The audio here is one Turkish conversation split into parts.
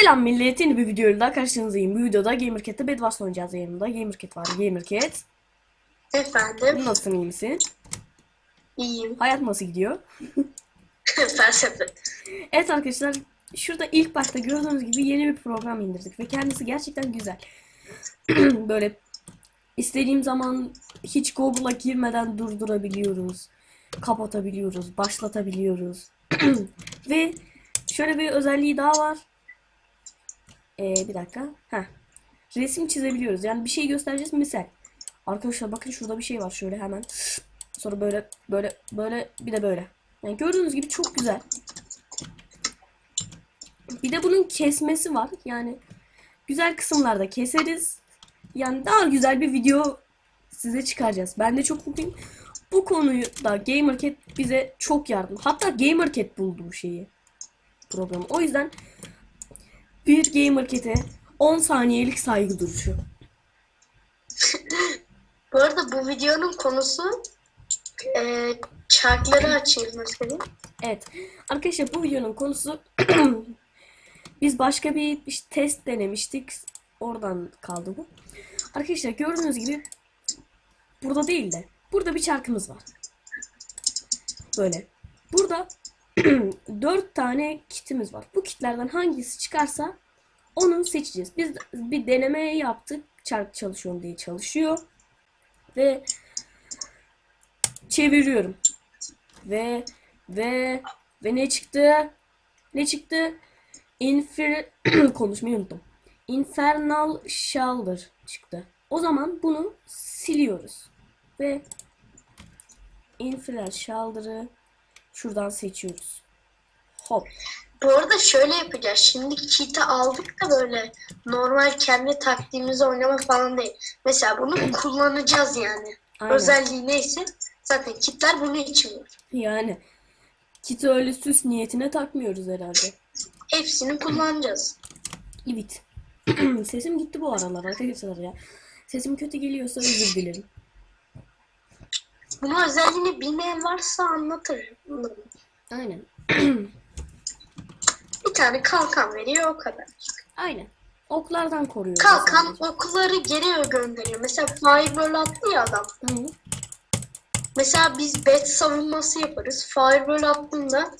Selam millet yeni bir videoyla karşınızdayım. Bu videoda GamerCat'te Bedwars oynayacağız yanımda. GamerCat var. GamerCat. Efendim, Nasılsın iyi misin? iyiyim. Hayat nasıl gidiyor? Felsefe. Evet arkadaşlar şurada ilk başta gördüğünüz gibi yeni bir program indirdik ve kendisi gerçekten güzel. Böyle istediğim zaman hiç Google'a girmeden durdurabiliyoruz. Kapatabiliyoruz, başlatabiliyoruz. ve şöyle bir özelliği daha var. Ee, bir dakika. Heh. Resim çizebiliyoruz. Yani bir şey göstereceğiz misal. Arkadaşlar bakın şurada bir şey var şöyle hemen. Sonra böyle böyle böyle bir de böyle. Yani gördüğünüz gibi çok güzel. Bir de bunun kesmesi var. Yani güzel kısımlarda keseriz. Yani daha güzel bir video size çıkaracağız. Ben de çok mutluyum. Bu konuyu da GamerCat bize çok yardım. Hatta GamerCat buldu bu şeyi. Programı. O yüzden bir GamerCat'e 10 saniyelik saygı duruşu. Bu arada bu videonun konusu e, çarkları açayım mesela. Evet. Arkadaşlar bu videonun konusu biz başka bir işte test denemiştik. Oradan kaldı bu. Arkadaşlar gördüğünüz gibi burada değil de burada bir çarkımız var. Böyle. Burada dört tane kitimiz var. Bu kitlerden hangisi çıkarsa onu seçeceğiz. Biz bir deneme yaptık. Çark çalışıyor diye çalışıyor. Ve çeviriyorum. Ve ve ve ne çıktı? Ne çıktı? Infer konuşmayı unuttum. Infernal Shoulder çıktı. O zaman bunu siliyoruz. Ve Infernal Shoulder'ı şuradan seçiyoruz. Hop. Bu arada şöyle yapacağız. Şimdi kit'i aldık da böyle normal kendi taktiğimizi oynama falan değil. Mesela bunu kullanacağız yani. Aynen. Özelliği neyse zaten kitler bunu için var. Yani kiti öyle süs niyetine takmıyoruz herhalde. Hepsini kullanacağız. Evet. Sesim gitti bu aralar arkadaşlar ya. Sesim kötü geliyorsa özür dilerim. Bunun özelliğini bilmeyen varsa anlatırım. Aynen. Tane kalkan veriyor o kadar. Aynen. Oklardan koruyor. Kalkan sadece. okları geri gönderiyor. Mesela Fireball attı ya adam. Hı. Mesela biz bet savunması yaparız. Fireball attığında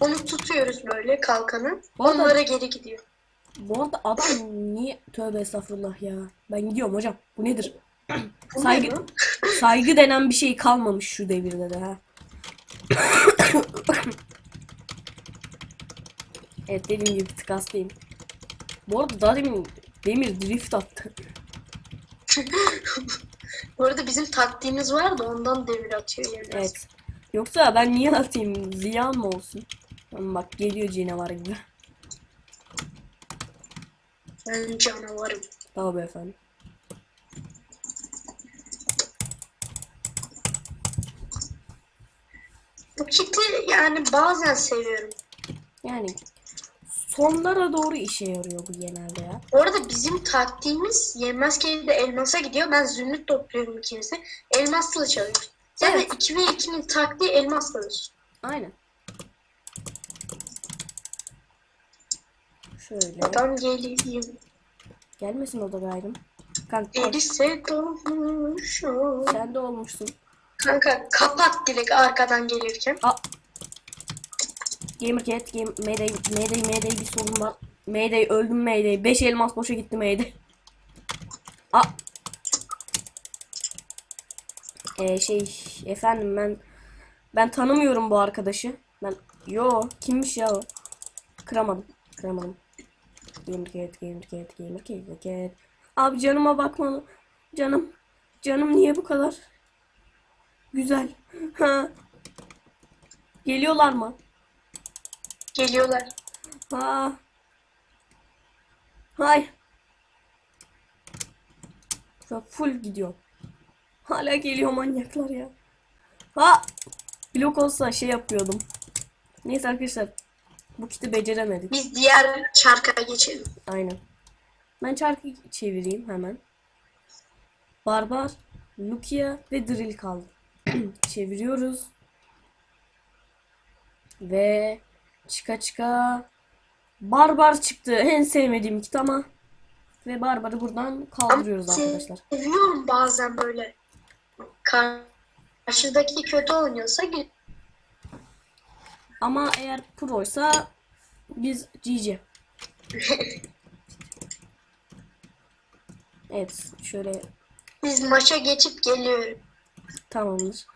onu tutuyoruz böyle kalkanı. Bu Onlara geri gidiyor. Bu arada adam niye tövbe estağfurullah ya. Ben gidiyorum hocam. Bu nedir? Bu Saygı ne saygı denen bir şey kalmamış şu devirde de ha. evet dediğim gibi tık hastayım. Bu arada daha demin Demir drift attı. Bu arada bizim taktiğimiz var da ondan devir atıyor yerine. Evet. Yoksa ben niye atayım? Ziyan mı olsun? Ama bak geliyor canavar gibi. Ben canavarım. Tabii efendim. Bu kiti yani bazen seviyorum. Yani sonlara doğru işe yarıyor bu genelde ya. Bu arada bizim taktiğimiz yenmez de elmasa gidiyor. Ben zümrüt topluyorum ikimizi. Elmasla çalıyoruz. Zaten Evet. 2 ve 2'nin taktiği elmasladır. Aynen. Şöyle. Adam geliyor. Gelmesin o da gayrım. Kanka. Elise dolmuşum. sen de olmuşsun. Kanka kapat direkt arkadan gelirken. Aa. Gamercat, game, Mayday, Mayday, Mayday bir sorun var. Mayday öldüm Mayday. 5 elmas boşa gitti Mayday. Aa. Ee, şey efendim ben ben tanımıyorum bu arkadaşı. Ben yo kimmiş ya o? Kıramadım. Kıramadım. Gamercat, Gamercat, Gamercat, Gamercat. Abi canıma bakma. Canım. Canım niye bu kadar? Güzel. Ha. Geliyorlar mı? Geliyorlar. Ha. Hay. Şu an full gidiyor. Hala geliyor manyaklar ya. Ha. Blok olsa şey yapıyordum. Neyse arkadaşlar. Bu kiti beceremedik. Biz diğer çarka geçelim. Aynen. Ben çarkı çevireyim hemen. Barbar, Lukia ve Drill kaldı. Çeviriyoruz. Ve çıka çıka Barbar çıktı. En sevmediğim kit ama. Ve Barbar'ı buradan kaldırıyoruz Ama arkadaşlar. Seviyorum bazen böyle. Karşıdaki kötü oynuyorsa Ama eğer proysa biz GG. Evet şöyle biz maça geçip geliyoruz. tamamdır.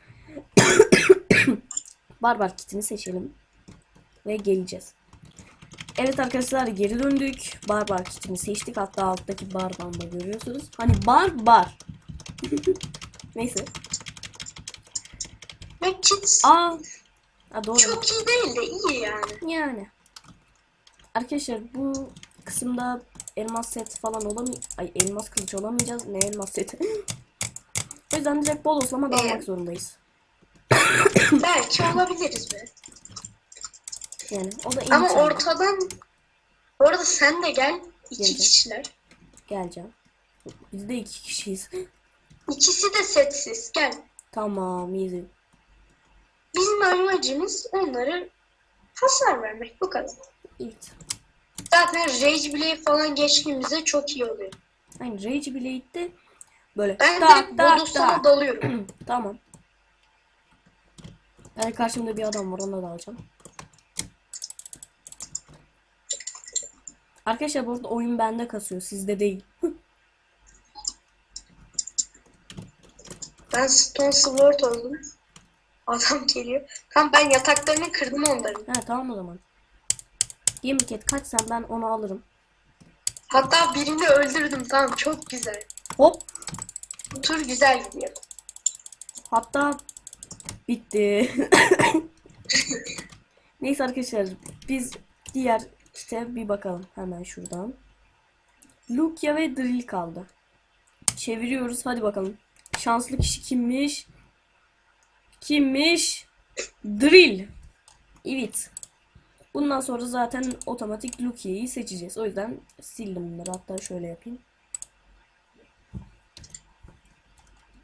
Barbar kitini seçelim. Ve geleceğiz. Evet arkadaşlar geri döndük. Barbar kitini seçtik. Hatta alttaki barbanı da görüyorsunuz. Hani barbar. Neyse. Ve kit Aa. Ha, doğru. çok iyi değil de iyi yani. Yani. Arkadaşlar bu kısımda elmas set falan olamay Ay elmas kılıç olamayacağız. Ne elmas seti? o yüzden direkt bodoslama dalmak Evet. zorundayız. Belki olabiliriz be. Yani o da Ama ortadan bu arada sen de gel. iki Geleceğim. kişiler. Geleceğim. Biz de iki kişiyiz. İkisi de setsiz. Gel. tamam easy. Bizim amacımız onları hasar vermek. Bu kadar. Evet. Zaten Rage Blade falan geçtiğimizde çok iyi oluyor. Aynı Rage Blade'de böyle Ben tak de tak tak. dalıyorum. tamam. Yani karşımda bir adam var ona da alacağım. Arkadaşlar bu arada oyun bende kasıyor sizde değil. Ben Stone Sword oldum. Adam geliyor. Tamam ben yataklarını kırdım onların. Ha tamam o zaman. Game Cat kaçsan ben onu alırım. Hatta birini öldürdüm. Tamam çok güzel. Hop. Bu tur güzel gidiyor. Hatta bitti. Neyse arkadaşlar biz diğer kite bir bakalım hemen şuradan. Lukia ve Drill kaldı. Çeviriyoruz hadi bakalım. Şanslı kişi kimmiş? Kimmiş? Drill. Evet. Bundan sonra zaten otomatik Lukia'yı seçeceğiz. O yüzden sildim bunları. Hatta şöyle yapayım.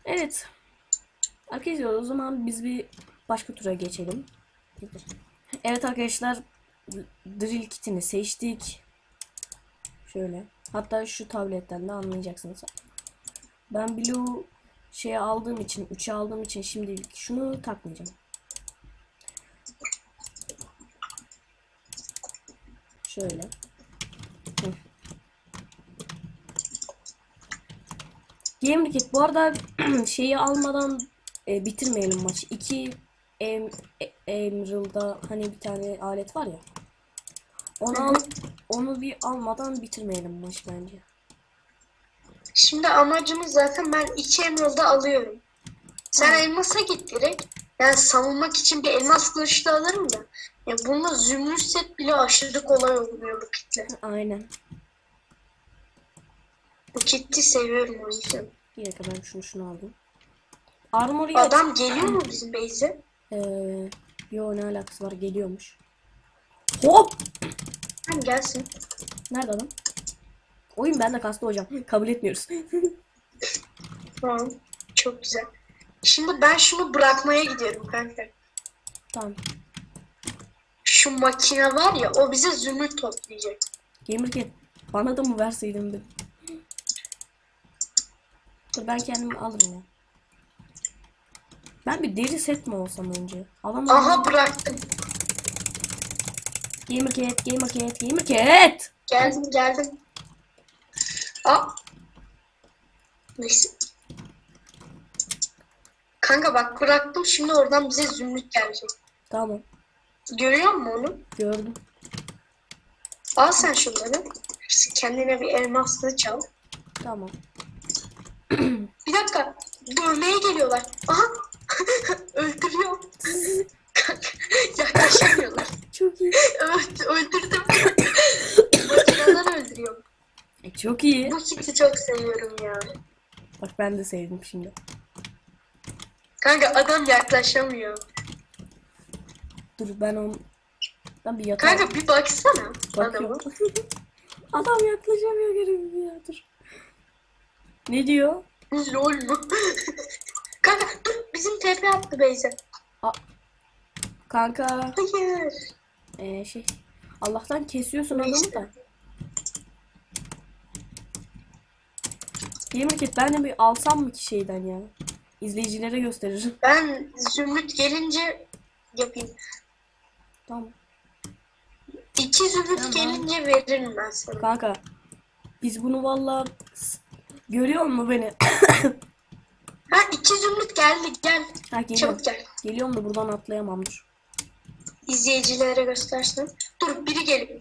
Evet. Arkadaşlar o zaman biz bir başka tura geçelim. Evet arkadaşlar drill kitini seçtik. Şöyle. Hatta şu tabletten de anlayacaksınız. Ben Blue şey aldığım için, 3'e aldığım için şimdilik şunu takmayacağım. Şöyle. Hı. Game Wicket bu arada şeyi almadan e, bitirmeyelim maçı. 2 em, Emerald'da hani bir tane alet var ya. Onu al, onu bir almadan bitirmeyelim maç bence. Şimdi amacımız zaten ben iki emerald'ı alıyorum. Sen elmasa git direkt. Yani savunmak için bir elmas kılıç da alırım da. Ya bununla zümrüt set bile aşırı kolay oluyor bu kitle. Aynen. Bu kiti seviyorum o yüzden. Bir dakika ben şunu şunu alayım. Armory'e Adam geliyor mu bizim base'e? Ee, yo ne alakası var geliyormuş. Hop! Hem gelsin. Nerede adam? Oyun bende kastı hocam. Kabul etmiyoruz. Tamam. Çok güzel. Şimdi ben şunu bırakmaya gidiyorum kanka. tamam. Şu makine var ya o bize zümrüt toplayacak. Gamercat bana da mı verseydin be? Dur ben kendim alırım ya. Ben bir deri set mi olsam önce? Alamam. Aha bıraktım. Gamercat, Gamercat, Gamercat. Geldim geldim. Aa. Neyse. Kanka bak bıraktım şimdi oradan bize zümrüt gelecek. Tamam. Görüyor musun onu? Gördüm. Al sen şunları. Kendine bir elmaslı çal. Tamam. Bir dakika. Dövmeye geliyorlar. Aha. Öldürüyor. Yaklaşamıyorlar. Çok iyi. Evet öldürdüm. Makineden öldürüyor. E, çok iyi. Bu kiti çok seviyorum ya. Bak ben de sevdim şimdi. Kanka adam yaklaşamıyor. Dur ben onu... Ben bir yatağım. Kanka bir baksana. Bakıyorum. Adam yaklaşamıyor geri ya dur. Ne diyor? Lol mu? Kanka dur bizim TP attı Beyza. Kanka Hayır. ee, şey. Allah'tan kesiyorsun adamı da. Yemin et ben de bir alsam mı ki şeyden ya? İzleyicilere gösteririm. Ben zümrüt gelince yapayım. Tamam. İki zümrüt Tamam. gelince veririm ben sana. Kanka biz bunu valla görüyor mu beni? Ha iki zümrüt geldi gel. ha. Çabuk gel. Geliyorum da buradan atlayamam dur. İzleyicilere göstersin. Dur biri geliyor.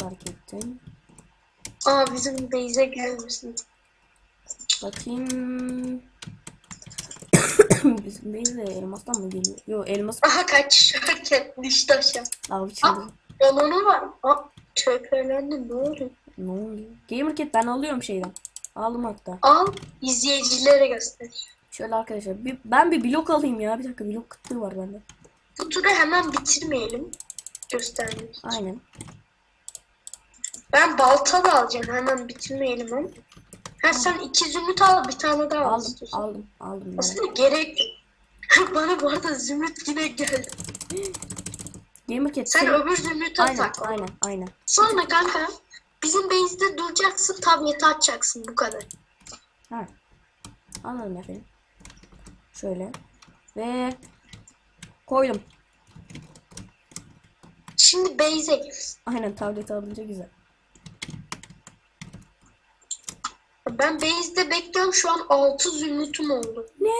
Fark ettim. Aa bizim Beyze gelmesin. Bakayım. Bizim de elmastan mı geliyor? Yo elmas Aha kaç düştü aşağı. al içinde. Balonu var. Aa töpelendi ne oluyor? Ne oluyor? Gamercat ben alıyorum şeyden. Aldım hatta. Al izleyicilere göster. Şöyle arkadaşlar bir, ben bir blok alayım ya. Bir dakika blok kıtlığı var bende. Bu turu hemen bitirmeyelim. Göstermek. için. Aynen. Ben balta da alacağım hemen bitirmeyelim ama. Ha sen iki zümrüt al bir tane daha al Aldım istiyorsan. aldım aldım. Ben. Aslında gerek. Bana bu arada zümrüt yine geldi. Gamercat Sen sen... öbür zümrütü Aynen atak. aynen aynen. Sonra kanka bizim base'de duracaksın tableti açacaksın bu kadar. Ha. Anladım efendim. Şöyle. Ve koydum. Şimdi base'e gir. Aynen tableti alınca güzel. Ben base'de bekliyorum şu an 6 zümrütüm oldu. Ne?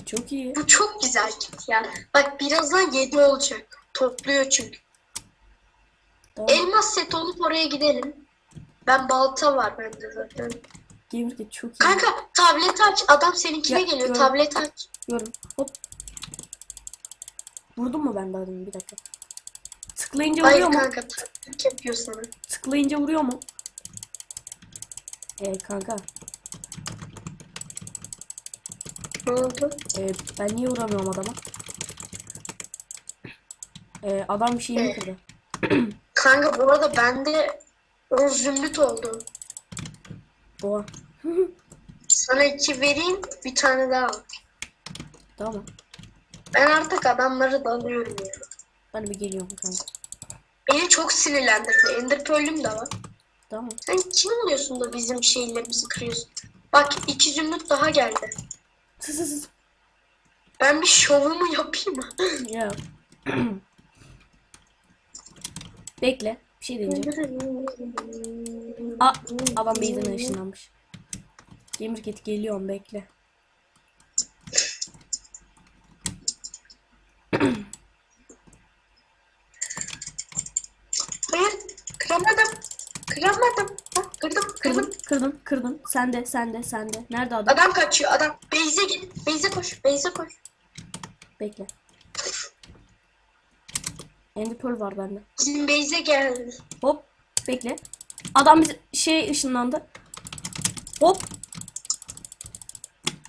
E, Çok iyi. Bu çok güzel kit ya. Bak birazdan 7 olacak. Topluyor çünkü. Tamam. Elmas set olup oraya gidelim. Ben balta var bende zaten. Gamercat çok iyi. Kanka tableti aç. Adam seninkine Ya, geliyor. gördüm. Tableti aç. Diyorum. Hop. Vurdum mu ben daha demin bir dakika. Tıklayınca Hayır vuruyor mu? kanka taktik yapıyor sana. Tıklayınca vuruyor mu? Ee kanka. Ne oldu? ee, ben niye vuramıyorum adama? Ee, adam bir şeyimi Ee. kırdı. Kanka bu arada bende o zümrüt oldu. Oha. Sana iki vereyim bir tane daha al. tamam. Ben artık adamları dalıyorum ya. Ben bir geliyorum kanka. Beni çok sinirlendirdi. Ender Pearl'üm de var. Tamam. Sen kim oluyorsun da bizim şeylerimizi kırıyorsun? Bak iki zümrüt daha geldi. Ben bir şovumu yapayım mı? Ya. Bekle. Bir şey deneyeceğim. Aa, adam base'ine ışınlanmış. Gamercat geliyorum bekle. Hayır kıramadım. Kıramadım. Bak kırdım Kırdın, kırdım. kırdın, kırdın. Sende, sende, sende. Nerede adam? Adam kaçıyor adam. Beyze git. Beyze koş. Beyze koş. Bekle. Ender Pearl var bende. Bizim Beyze geldi. Hop. Bekle. Adam bize şey ışınlandı. Hop.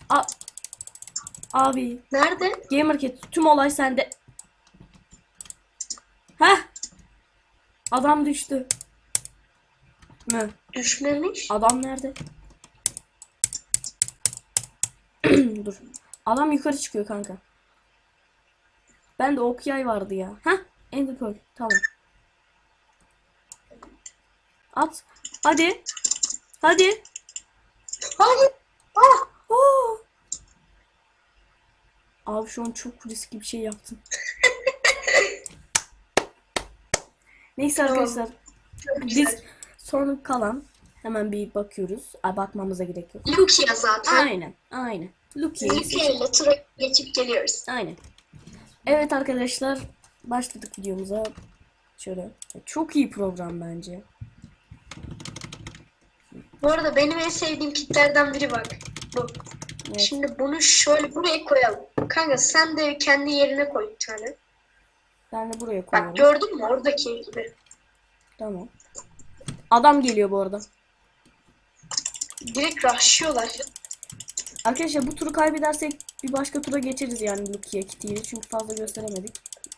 A Abi. Nerede? Gamercat tüm olay sende. Heh. Adam düştü. Mü? Düşmemiş. Adam nerede? Dur. Adam yukarı çıkıyor kanka. Ben de ok yay vardı ya. Heh. Ender Pearl. Tamam. At. Hadi. Hadi. Hayır. Ah. Oo. Abi şu an çok riskli bir şey yaptım. Neyse Tamam. arkadaşlar. Biz sonra kalan hemen bir bakıyoruz. Ay bakmamıza gerek yok. Lukia zaten. Aynen. Aynen. Lukia ile tura geçip geliyoruz. Aynen. Evet arkadaşlar başladık videomuza. Şöyle. Çok iyi program bence. Bu arada benim en sevdiğim kitlerden biri bak. Bu. Evet. Şimdi bunu şöyle buraya koyalım. Kanka sen de kendi yerine koy bir tane. Ben de buraya Bak koyuyorum. gördün mü oradaki gibi. Tamam. Adam geliyor bu arada. Direkt rushlıyorlar. Arkadaşlar bu turu kaybedersek bir başka tura geçeriz yani Lukia Kitty'yi. Çünkü fazla gösteremedik.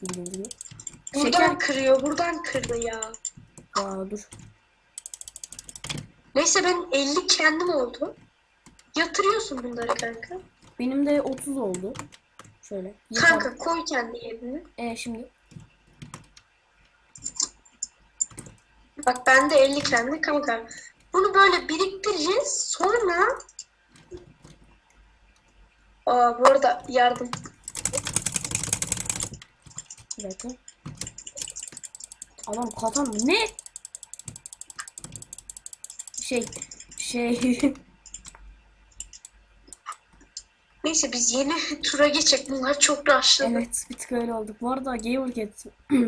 Buradan Şeker... kırıyor. Buradan kırdı ya. Aa dur. Neyse ben 50 kendim oldu. Yatırıyorsun bunları kanka. Benim de 30 oldu. Şöyle. Yıkar. Kanka koy kendi yerine. Ee şimdi. Bak ben de 50 kendi kanka. Bunu böyle biriktireceğiz. Sonra Aa bu arada yardım. Dakika. Adam katan mı? Ne? Şey şey Neyse biz yeni tura geçecek. Bunlar çok rushladı. evet bir tık öyle olduk. Bu arada Gamercat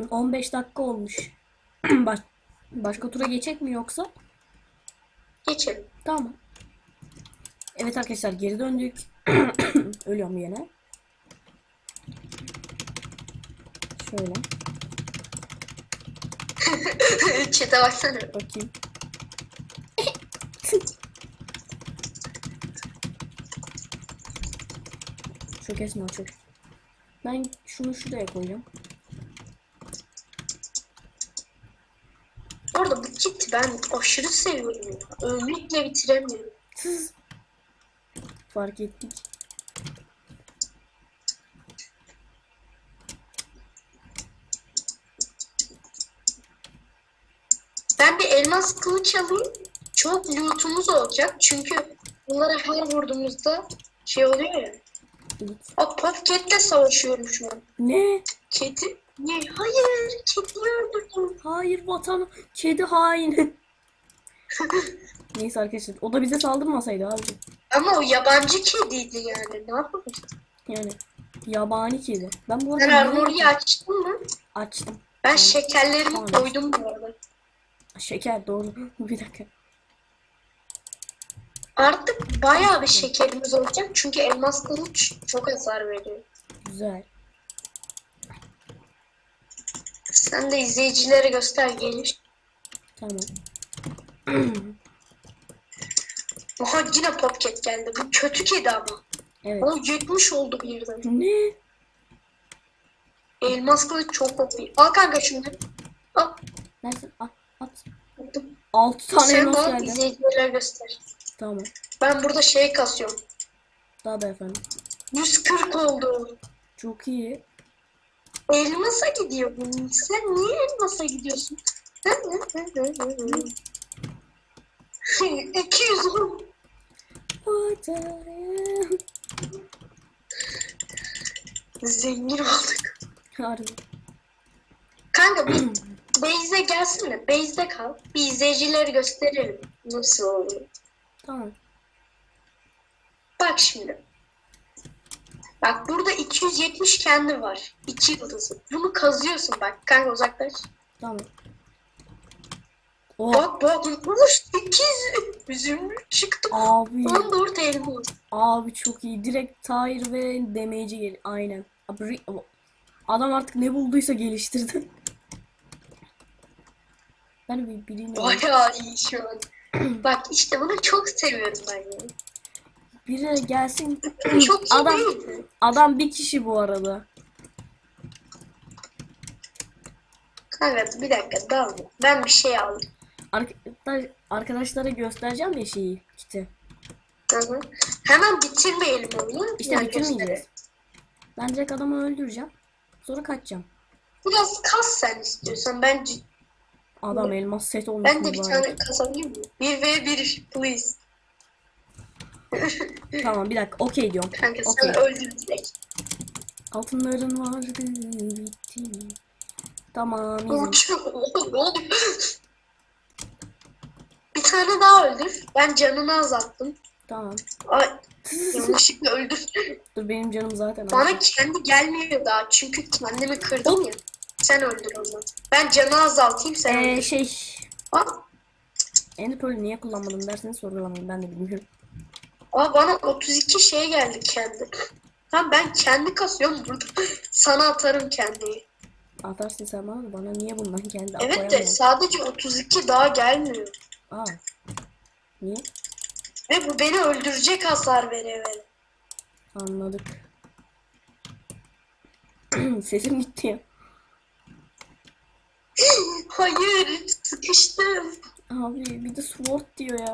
15 dakika olmuş. Baş, başka tura geçecek mi yoksa? Geçelim. Tamam. Evet arkadaşlar geri döndük. Ölüyorum yine. Şöyle Çete baksana. bakayım. Çok esma çok. Ben şunu şuraya koyacağım. Orada bu kit ben aşırı seviyorum. Ümidle bitiremiyorum. Fark ettik. Ben bir elmas kılıç alayım. Çok lootumuz olacak. Çünkü bunlara her vurduğumuzda şey oluyor ya. Evet. O Popket'le savaşıyorum şu an. Ne? Kedi? Ne? Hayır. Kediyi öldürdüm. Hayır vatan. Kedi hain. Neyse arkadaşlar. O da bize saldırmasaydı abi. Ama o yabancı kediydi yani. Ne yapalım? Yani yabani kedi. Ben bu Sen arada armoruyu açtın mı? açtım. Ben şekerlerimi koydum bu arada. Şeker doğru. Bir dakika. Artık bayağı bir şekerimiz olacak. Çünkü elmas kılıç çok hasar veriyor. Güzel. Sen de izleyicilere göster gelir. Tamam. Oha yine Popket geldi. Bu kötü kedi ama. Evet. O 70 oldu birden. Ne? Elmas kılıç çok OP. Al kanka şunları. Al. Nerede? At. At. Attım. 6 tane Sen elmas al geldi. izleyicilere göster. Tamam. Ben burada şey kasıyorum. Daha da efendim. 140 oldu. Çok iyi. Elmasa gidiyor bu. Sen niye elmasa gidiyorsun? 210. Buradayım. Zengin olduk. Harbi. Kanka bir Beyze gelsin de Beyze'de kal. Bir izleyicileri gösterelim. Nasıl oluyor? Tamam. Bak şimdi. Bak burada 270 kendi var. 2 yıldızı. Bunu kazıyorsun bak. Kanka uzaklaş. Tamam. O Bak bak. Uş 8 zümrüt çıktı. abi. 14 elma. Abi çok iyi. Direkt tire ve damage'i gel. Aynen. Adam artık ne bulduysa geliştirdi. Ben bir birine Bayağı iyi şu an. Bak işte bunu çok seviyorum ben ya. biri gelsin. Çok iyi Adam- değil? Adam bir kişi bu arada. Kanka bir dakika dalma. Ben bir şey aldım. Arkadaş, arkadaşlara göstereceğim ya şeyi kiti. Hı hı. Hemen bitirmeyelim oyunu. İşte Yani bitirmeyeceğiz. Ben direkt adamı öldüreceğim. Sonra kaçacağım. Biraz kas sen istiyorsan. Ben Adam elmas set olmuş ben de bir tane kasabilir miyim? 1 v 1 please. Tamam bir dakika okey diyorum. Kanka sen Okey. öldür direkt. Altınların vardı bitti. Tamam? Bir tane daha öldür. Ben canını azalttım. Tamam. Ay yanlışlıkla öldür. Dur benim canım zaten. Bana kendi gelmiyor daha. Çünkü kendimi kırdım ya. Sen öldür onu. Ben canı azaltayım sen Ee, öldür. şey Aa, Ender Pearl'ü niye kullanmadım derseniz sorgulamayın ben de bilmiyorum. aa, bana 32 şey geldi kendi. Tamam ben kendi kasıyorum burada. Sana atarım kendiyi. Atarsın sen bana da bana niye bundan geldi? Evet de sadece 32 daha gelmiyor. Aa. Niye? Ve bu beni öldürecek hasar vere. Anladık. Sesim gitti ya. Hayır sıkıştım. Abi bir de sword diyor ya.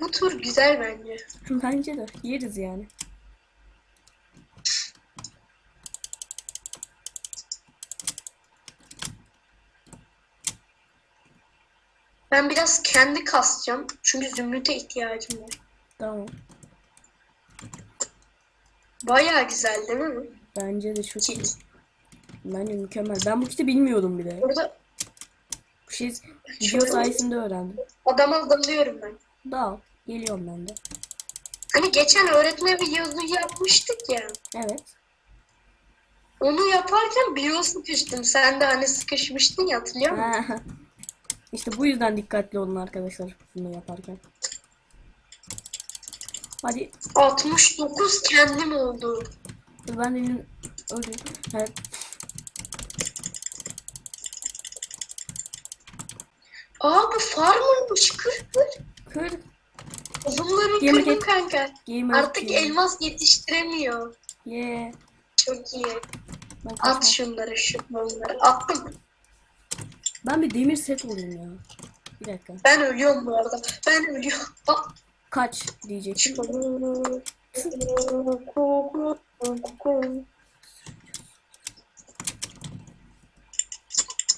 Bu tur güzel bence. Bence de yeriz yani. Ben biraz kendi kasacağım. Çünkü zümrüte ihtiyacım var. Tamam. Bayağı güzel değil mi? Bence de çok. Kit. Bence mükemmel. Ben bu kiti bilmiyordum bile. Burada Bu şey video sayesinde öğrendim. adama dalıyorum ben. Dal. Geliyorum ben de. Hani geçen öğretme videosu yapmıştık ya. Evet. Onu yaparken bio sıkıştım. Sen de hani sıkışmıştın ya hatırlıyor musun? işte bu yüzden dikkatli olun arkadaşlar bunu yaparken. Hadi 69 kendim oldu. ben de öldüm. Evet. Aa bu farmermış kır kır. Kır. Bunları Yemek kırdım et- kanka. Gamer Artık King. elmas yetiştiremiyor. Yeah. Çok iyi. Ben, At kaçmam. şunları şu bunları. Attım. ben bir demir set olayım ya. Bir dakika. Ben ölüyorum bu arada. Ben ölüyorum. Aa, Kaç diyecektim.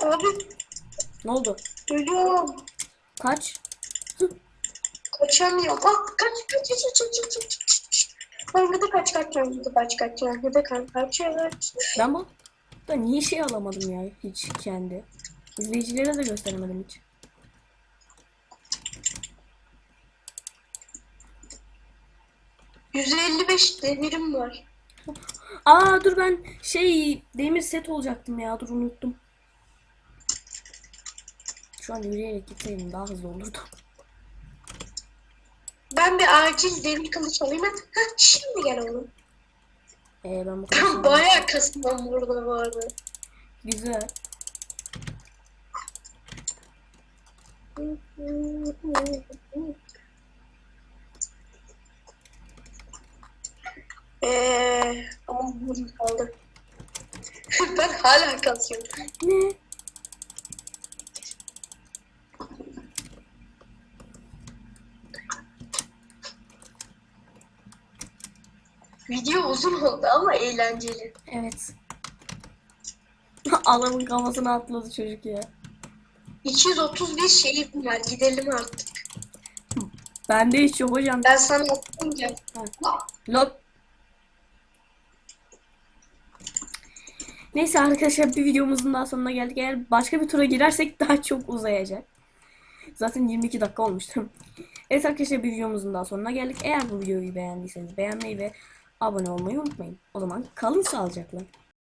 Abi. Ne oldu? Ölüyorum. Kaç. Kaçamıyorum. Ah kaç kaç kaç kaç kaç kaç. Hangıda kaç kaç hangıda kaç kaç hangıda kaç kaç kaç. Ben bu. Ben niye şey alamadım ya hiç kendi. İzleyicilere de gösteremedim hiç. %55 demirim var. Aa dur ben şey demir set olacaktım ya dur unuttum. Şu an yürüyerek gitseydim daha hızlı olurdu. Ben bir acil demir kılıç alayım. Heh, şimdi gel oğlum. Ee, ben bu kadar Bayağı kasmam burada bu arada. Güzel. Eee ama burnum kaldı. ben hala kasıyorum. Ne? Video uzun oldu ama eğlenceli. Evet. Adamın kafasına atladı çocuk ya. 231 şeyim var. Gidelim artık. Bende hiç yok hocam. Ben sana. Ha. Lop. Neyse arkadaşlar bir videomuzun daha sonuna geldik. Eğer başka bir tura girersek daha çok uzayacak. Zaten 22 dakika olmuştu. Evet arkadaşlar bir videomuzun daha sonuna geldik. Eğer bu videoyu beğendiyseniz beğenmeyi ve abone olmayı unutmayın. O zaman kalın sağlıcakla.